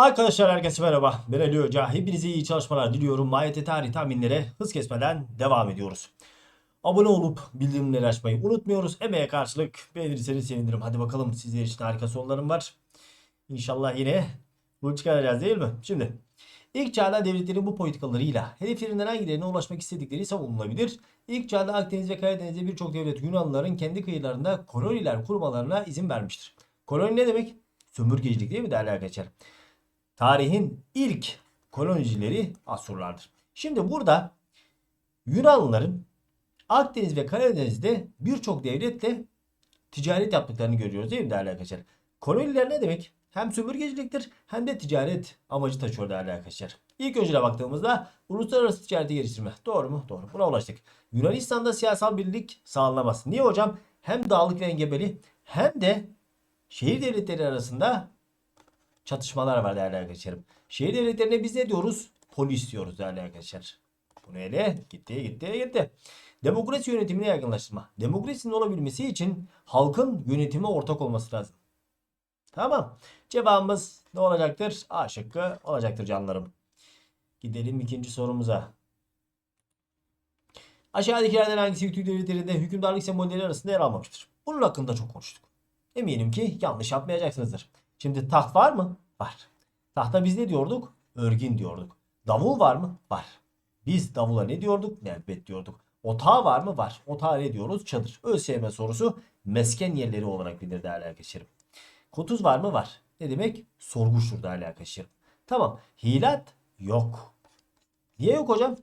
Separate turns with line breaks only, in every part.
Arkadaşlar herkese merhaba. Ben Ali Hoca. Hepinize iyi çalışmalar diliyorum. Mayete tarih tahminlere hız kesmeden devam ediyoruz. Abone olup bildirimleri açmayı unutmuyoruz. Emeğe karşılık beğenirseniz sevinirim. Hadi bakalım sizler için harika sorularım var. İnşallah yine bunu çıkaracağız değil mi? Şimdi ilk çağda devletlerin bu politikalarıyla hedeflerinden hangilerine ulaşmak istedikleri savunulabilir. İlk çağda Akdeniz ve Karadeniz'de birçok devlet Yunanlıların kendi kıyılarında koloniler kurmalarına izin vermiştir. Koloni ne demek? Sömürgecilik değil mi değerli arkadaşlar? Tarihin ilk kolonicileri Asurlardır. Şimdi burada Yunanlıların Akdeniz ve Karadeniz'de birçok devletle ticaret yaptıklarını görüyoruz değil mi değerli arkadaşlar? Koloniler ne demek? Hem sömürgeciliktir hem de ticaret amacı taşıyor değerli arkadaşlar. İlk öncüne baktığımızda uluslararası ticareti geliştirme. Doğru mu? Doğru. Buna ulaştık. Yunanistan'da siyasal birlik sağlanamaz. Niye hocam? Hem dağlık ve engebeli hem de şehir devletleri arasında çatışmalar var değerli arkadaşlarım. Şehir devletlerine biz ne diyoruz? Polis diyoruz değerli arkadaşlar. Bu neyle? Gitti gitti gitti. Demokrasi yönetimini yaygınlaştırma. Demokrasinin olabilmesi için halkın yönetime ortak olması lazım. Tamam. Cevabımız ne olacaktır? A şıkkı olacaktır canlarım. Gidelim ikinci sorumuza. Aşağıdakilerden hangisi Türk devletlerinde hükümdarlık sembolleri arasında yer almamıştır? Bunun hakkında çok konuştuk. Eminim ki yanlış yapmayacaksınızdır. Şimdi taht var mı? Var. Tahta biz ne diyorduk? Örgün diyorduk. Davul var mı? Var. Biz davula ne diyorduk? Nebbet diyorduk. Otağı var mı? Var. Otağı ne diyoruz? Çadır. ÖSYM sorusu mesken yerleri olarak bilir değerli arkadaşlarım. Kutuz var mı? Var. Ne demek? Sorguştur değerli arkadaşlarım. Tamam. Hilat yok. Niye yok hocam?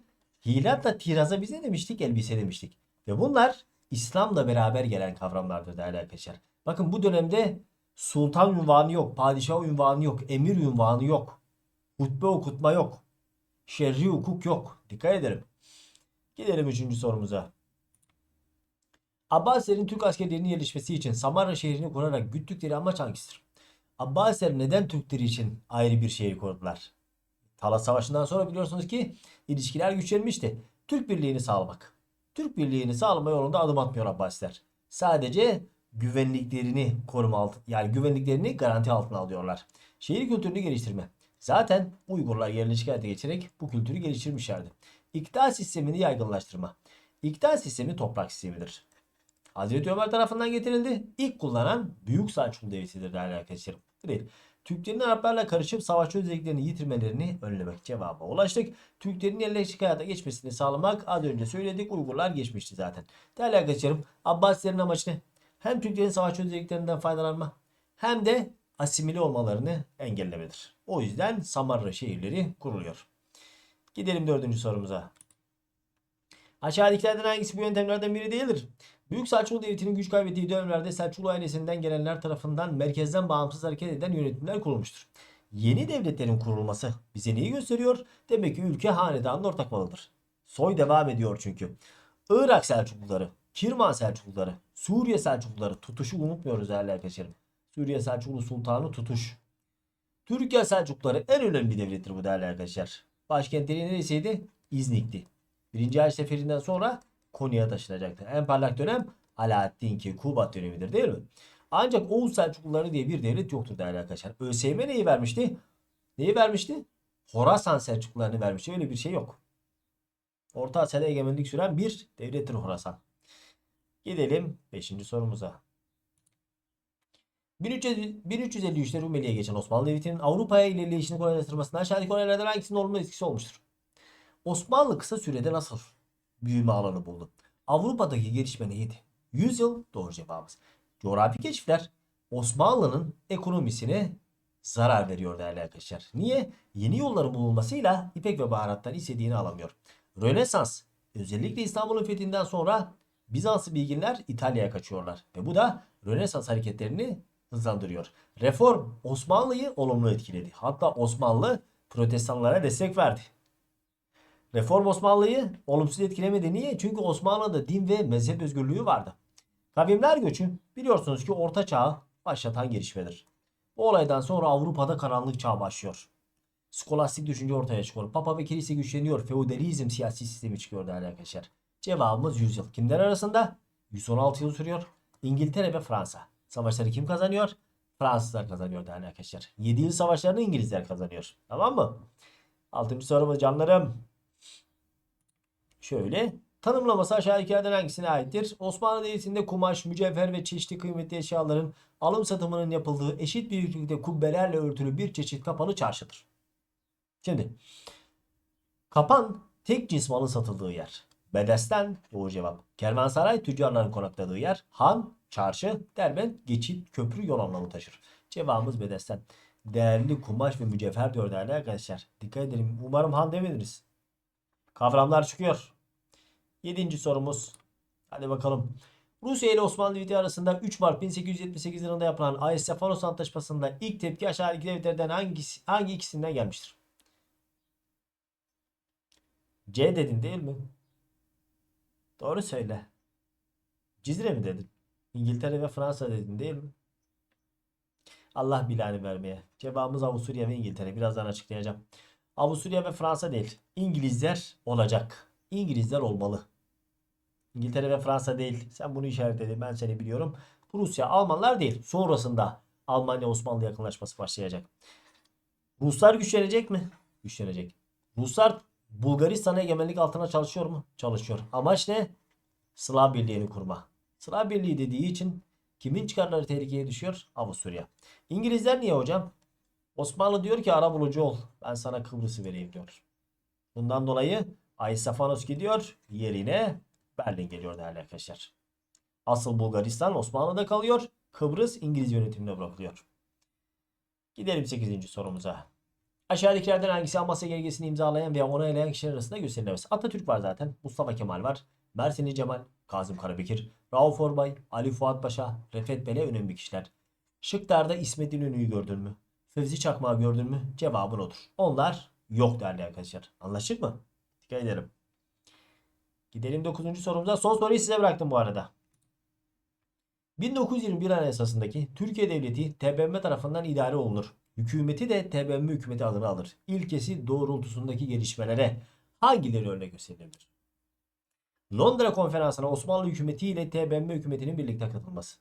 Hilatla tiraza biz ne demiştik? Elbise demiştik. Ve bunlar İslam'la beraber gelen kavramlardır değerli arkadaşlar. Bakın bu dönemde sultan ünvanı yok, padişah ünvanı yok, emir ünvanı yok. Hutbe okutma yok. Şerri hukuk yok. Dikkat edelim. Gidelim üçüncü sorumuza. Abbasilerin Türk askerlerinin yerleşmesi için Samarra şehrini kurarak güttükleri amaç hangisidir? Abbasiler neden Türkleri için ayrı bir şehir kurdular? Talas Savaşı'ndan sonra biliyorsunuz ki ilişkiler güçlenmişti. Türk birliğini sağlamak. Türk birliğini sağlama yolunda adım atmıyor Abbasiler. Sadece güvenliklerini koruma altı yani güvenliklerini garanti altına alıyorlar. Şehir kültürünü geliştirme. Zaten Uygurlar yerleşik hayata geçerek bu kültürü geliştirmişlerdi. İktidar sistemini yaygınlaştırma. İktidar sistemi toprak sistemidir. Hazreti Ömer tarafından getirildi. İlk kullanan Büyük Selçuklu Devleti'dir değerli arkadaşlarım. Değil. Türklerin Araplarla karışıp savaşçı özelliklerini yitirmelerini önlemek cevaba ulaştık. Türklerin yerleşik hayata geçmesini sağlamak az önce söyledik. Uygurlar geçmişti zaten. Değerli arkadaşlarım Abbasilerin amacı ne? Hem Türklerin savaşçı özelliklerinden faydalanma hem de asimile olmalarını engellemedir. O yüzden Samarra şehirleri kuruluyor. Gidelim dördüncü sorumuza. Aşağıdakilerden hangisi bu yöntemlerden biri değildir? Büyük Selçuklu Devleti'nin güç kaybettiği dönemlerde Selçuklu ailesinden gelenler tarafından merkezden bağımsız hareket eden yönetimler kurulmuştur. Yeni devletlerin kurulması bize neyi gösteriyor? Demek ki ülke hanedanla ortak malıdır. Soy devam ediyor çünkü. Irak Selçukluları, Kirman Selçukluları, Suriye Selçukluları tutuşu unutmuyoruz değerli arkadaşlarım. Suriye Selçuklu Sultanı tutuş. Türkiye Selçukluları en önemli devlettir bu değerli arkadaşlar. Başkentleri neresiydi? İznik'ti. Birinci Haç Seferi'nden sonra Konya'ya taşınacaktı. En parlak dönem Alaaddin ki Kubat dönemidir değil mi? Ancak Oğuz Selçukluları diye bir devlet yoktur değerli arkadaşlar. ÖSYM neyi vermişti? Neyi vermişti? Horasan Selçuklularını vermişti. Öyle bir şey yok. Orta Asya'da egemenlik süren bir devlettir Horasan. Gidelim 5. sorumuza. 1353'te Rumeli'ye geçen Osmanlı Devleti'nin Avrupa'ya ilerleyişini kolaylaştırmasına aşağıdaki olaylardan hangisinin olumlu etkisi olmuştur? Osmanlı kısa sürede nasıl büyüme alanı buldu? Avrupa'daki gelişme neydi? 100 yıl doğru cevabımız. Coğrafi keşifler Osmanlı'nın ekonomisine zarar veriyor değerli arkadaşlar. Niye? Yeni yolların bulunmasıyla ipek ve baharattan istediğini alamıyor. Rönesans özellikle İstanbul'un fethinden sonra Bizanslı bilginler İtalya'ya kaçıyorlar. Ve bu da Rönesans hareketlerini hızlandırıyor. Reform Osmanlı'yı olumlu etkiledi. Hatta Osmanlı protestanlara destek verdi. Reform Osmanlı'yı olumsuz etkilemedi. Niye? Çünkü Osmanlı'da din ve mezhep özgürlüğü vardı. Kavimler göçü biliyorsunuz ki orta çağı başlatan gelişmedir. Bu olaydan sonra Avrupa'da karanlık çağ başlıyor. Skolastik düşünce ortaya çıkıyor. Papa ve kilise güçleniyor. Feodalizm siyasi sistemi çıkıyor değerli arkadaşlar. Cevabımız 100 yıl. Kimler arasında? 116 yıl sürüyor. İngiltere ve Fransa. Savaşları kim kazanıyor? Fransızlar kazanıyor değerli arkadaşlar. 7 yıl savaşlarını İngilizler kazanıyor. Tamam mı? Altıncı sorumuz canlarım. Şöyle. Tanımlaması aşağıdakilerden hangisine aittir? Osmanlı Devleti'nde kumaş, mücevher ve çeşitli kıymetli eşyaların alım satımının yapıldığı eşit büyüklükte kubbelerle örtülü bir çeşit kapalı çarşıdır. Şimdi kapan tek cins malın satıldığı yer. Bedesten doğru cevap. Kervansaray tüccarların konakladığı yer. Han, çarşı, derbent, geçit, köprü yol anlamı taşır. Cevabımız bedesten. Değerli kumaş ve mücevher diyor değerli arkadaşlar. Dikkat edelim. Umarım han demediniz. Kavramlar çıkıyor. Yedinci sorumuz. Hadi bakalım. Rusya ile Osmanlı Devleti arasında 3 Mart 1878 yılında yapılan Ayasofya Antlaşması'nda ilk tepki aşağıdaki devletlerden hangisi, hangi ikisinden gelmiştir? C dedin değil mi? Doğru söyle. Cizre mi dedin? İngiltere ve Fransa dedin değil mi? Allah bilanı vermeye. Cevabımız Avusturya ve İngiltere. Birazdan açıklayacağım. Avusturya ve Fransa değil. İngilizler olacak. İngilizler olmalı. İngiltere ve Fransa değil. Sen bunu işaretledin. Ben seni biliyorum. Rusya, Almanlar değil. Sonrasında Almanya Osmanlı yakınlaşması başlayacak. Ruslar güçlenecek mi? Güçlenecek. Ruslar Bulgaristan'a egemenlik altına çalışıyor mu? Çalışıyor. Amaç ne? Slav Birliği'ni kurma. Slav Birliği dediği için kimin çıkarları tehlikeye düşüyor? Avusturya. İngilizler niye hocam? Osmanlı diyor ki ara bulucu ol. Ben sana Kıbrıs'ı vereyim diyor. Bundan dolayı Aysafanos gidiyor. Yerine Berlin geliyor değerli arkadaşlar. Asıl Bulgaristan Osmanlı'da kalıyor. Kıbrıs İngiliz yönetimine bırakılıyor. Gidelim 8. sorumuza. Aşağıdakilerden hangisi Amasya Gergesi'ni imzalayan veya onaylayan kişiler arasında gösterilemez? Atatürk var zaten. Mustafa Kemal var. Mersinli Cemal, Kazım Karabekir, Rauf Orbay, Ali Fuat Paşa, Refet Bele önemli kişiler. Şıklarda İsmet İnönü'yü gördün mü? Fevzi Çakmak'ı gördün mü? Cevabın odur. Onlar yok değerli arkadaşlar. Anlaştık mı? Dikkat ederim. Gidelim 9. sorumuza. Son soruyu size bıraktım bu arada. 1921 Anayasası'ndaki Türkiye Devleti TBMM tarafından idare olunur. Hükümeti de TBMM hükümeti adını alır. İlkesi doğrultusundaki gelişmelere hangileri örnek gösterilebilir? Londra konferansına Osmanlı hükümeti ile TBMM hükümetinin birlikte katılması.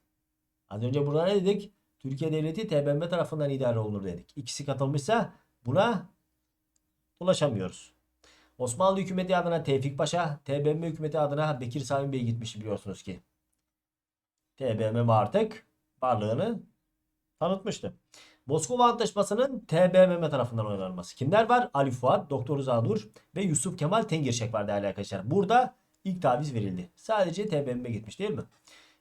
Az önce burada ne dedik? Türkiye Devleti TBMM tarafından idare olunur dedik. İkisi katılmışsa buna ulaşamıyoruz. Osmanlı hükümeti adına Tevfik Paşa, TBMM hükümeti adına Bekir Sami Bey gitmiş biliyorsunuz ki. TBMM artık varlığını tanıtmıştı. Moskova Antlaşması'nın TBMM tarafından onaylanması. Kimler var? Ali Fuat, Doktor Zanur ve Yusuf Kemal Tengirşek var değerli arkadaşlar. Burada ilk taviz verildi. Sadece TBMM gitmiş değil mi?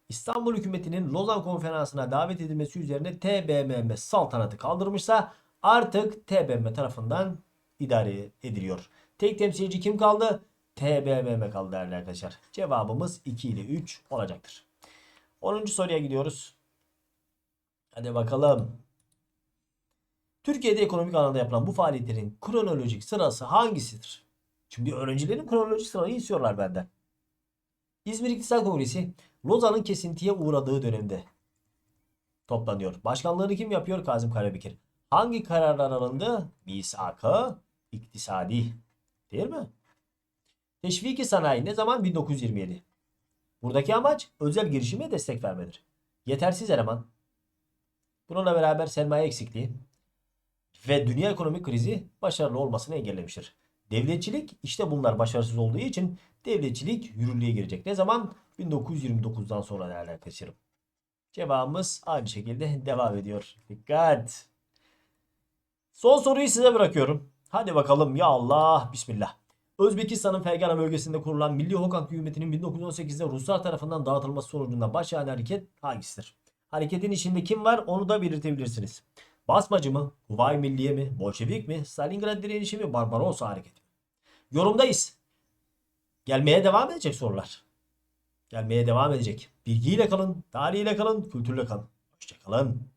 İstanbul hükümetinin Lozan konferansına davet edilmesi üzerine TBMM saltanatı kaldırmışsa artık TBMM tarafından idare ediliyor. Tek temsilci kim kaldı? TBMM kaldı değerli arkadaşlar. Cevabımız 2 ile 3 olacaktır. 10. soruya gidiyoruz. Hadi bakalım. Türkiye'de ekonomik alanda yapılan bu faaliyetlerin kronolojik sırası hangisidir? Şimdi öğrencilerin kronolojik sırayı istiyorlar benden. İzmir İktisat Kongresi Lozan'ın kesintiye uğradığı dönemde toplanıyor. Başkanlığını kim yapıyor? Kazım Karabekir. Hangi kararlar alındı? Misak-ı iktisadi. Değil mi? Teşviki sanayi ne zaman? 1927. Buradaki amaç özel girişime destek vermedir. Yetersiz eleman. Bununla beraber sermaye eksikliği ve dünya ekonomik krizi başarılı olmasını engellemiştir. Devletçilik işte bunlar başarısız olduğu için devletçilik yürürlüğe girecek. Ne zaman? 1929'dan sonra değerli arkadaşlarım. Cevabımız aynı şekilde devam ediyor. Dikkat. Son soruyu size bırakıyorum. Hadi bakalım ya Allah bismillah. Özbekistan'ın Fergana bölgesinde kurulan Milli Hokak hükümetinin 1918'de Ruslar tarafından dağıtılması sonucunda başlayan hareket hangisidir? Hareketin içinde kim var onu da belirtebilirsiniz. Basmacı mı? Huvay Milliye mi? Bolşevik mi? Stalingrad direnişi mi? Barbarossa hareketi mi? Yorumdayız. Gelmeye devam edecek sorular. Gelmeye devam edecek. Bilgiyle kalın, tarihiyle kalın, kültürle kalın. Hoşçakalın.